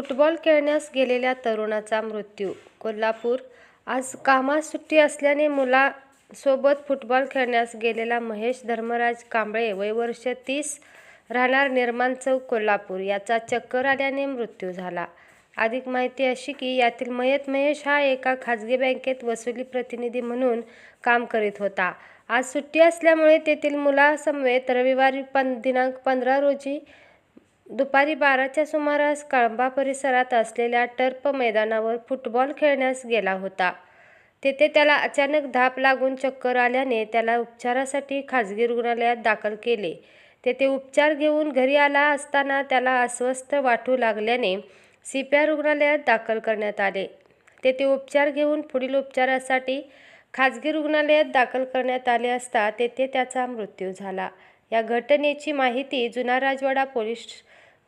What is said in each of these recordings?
Football खेळण्यास गेलेल्या तरुणाचा मृत्यू. कोल्हापूर आज कामास सुट्टी असल्याने मुलासोबत फुटबॉल खेळण्यास गेलेला महेश धर्मराज कांबळे वय वर्ष तीस राहणार निर्माण चौक कोल्हापूर. याचा चक्कर आल्याने मृत्यू झाला. अधिक माहिती अशी की यातील मयत महेश हा एका खाजगी बँकेत वसुली प्रतिनिधी म्हणून काम करीत होता. आज सुट्टी असल्यामुळे तेथील मुलासमवेत रविवारी पं दिनांक पंधरा रोजी दुपारी बाराच्या सुमारास कळंबा परिसरात असलेल्या टर्प मैदानावर फुटबॉल खेळण्यास गेला होता. तेथे त्याला अचानक धाप लागून चक्कर आल्याने त्याला उपचारासाठी खाजगी रुग्णालयात दाखल केले. तेथे उपचार घेऊन घरी आला असताना त्याला अस्वस्थ वाटू लागल्याने सी पी आर रुग्णालयात दाखल करण्यात आले. तेथे उपचार घेऊन पुढील उपचारासाठी खाजगी रुग्णालयात दाखल करण्यात आले असता तेथे त्याचा मृत्यू झाला. या घटनेची माहिती जुना राजवाडा पोलीस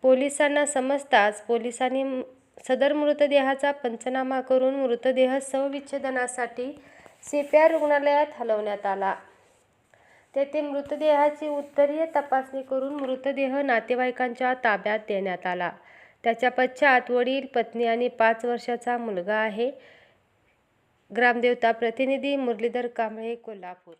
पोलिसांना समजताच पोलिसांनी सदर मृतदेहाचा पंचनामा करून मृतदेह सविच्छेदनासाठी सी पी आर रुग्णालयात हलवण्यात आला. तेथे मृतदेहाची उत्तरीय तपासणी करून मृतदेह नातेवाईकांच्या ताब्यात देण्यात आला. त्याच्या पश्चात वडील पत्नी आणि पाच वर्षाचा मुलगा आहे. ग्रामदेवता प्रतिनिधी मुरलीधर कांबळे कोल्हापूर.